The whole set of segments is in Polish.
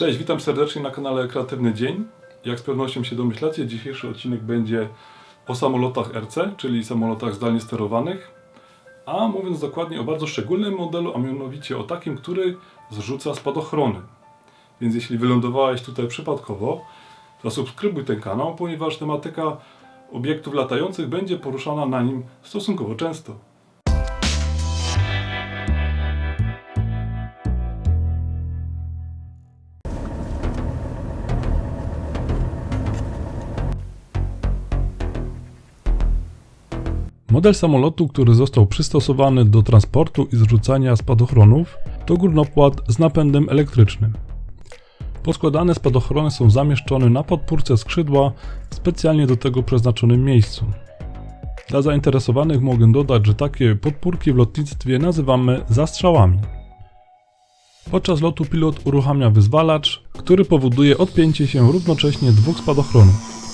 Cześć, witam serdecznie na kanale Kreatywny Dzień. Jak z pewnością się domyślacie, dzisiejszy odcinek będzie o samolotach RC, czyli samolotach zdalnie sterowanych. A mówiąc dokładnie o bardzo szczególnym modelu, a mianowicie o takim, który zrzuca spadochrony. Więc jeśli wylądowałeś tutaj przypadkowo, zasubskrybuj ten kanał, ponieważ tematyka obiektów latających będzie poruszana na nim stosunkowo często. Model samolotu, który został przystosowany do transportu i zrzucania spadochronów, to górnopłat z napędem elektrycznym. Poskładane spadochrony są zamieszczone na podpórce skrzydła w specjalnie do tego przeznaczonym miejscu. Dla zainteresowanych mogę dodać, że takie podpórki w lotnictwie nazywamy zastrzałami. Podczas lotu pilot uruchamia wyzwalacz, który powoduje odpięcie się równocześnie dwóch spadochronów.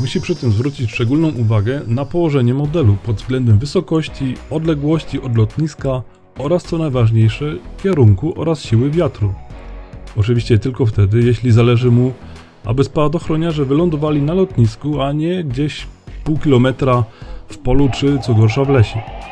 Musi przy tym zwrócić szczególną uwagę na położenie modelu pod względem wysokości, odległości od lotniska oraz co najważniejsze kierunku oraz siły wiatru. Oczywiście tylko wtedy, jeśli zależy mu, aby spadochroniarze wylądowali na lotnisku, a nie gdzieś pół kilometra w polu czy co gorsza w lesie.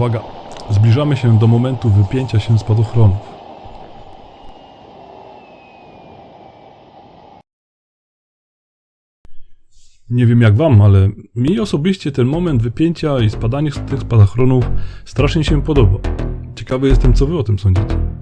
Uwaga, zbliżamy się do momentu wypięcia się spadochronów. Nie wiem jak wam, ale mi osobiście ten moment wypięcia i spadania z tych spadochronów strasznie się podoba. Ciekawy jestem, co wy o tym sądzicie.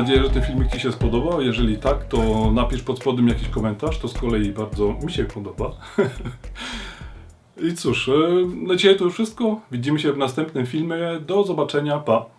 Nadzieję, że ten filmik Ci się spodobał. Jeżeli tak, to napisz pod spodem jakiś komentarz. To z kolei bardzo mi się podoba. I cóż, e, na dzisiaj to już wszystko. Widzimy się w następnym filmie. Do zobaczenia. Pa!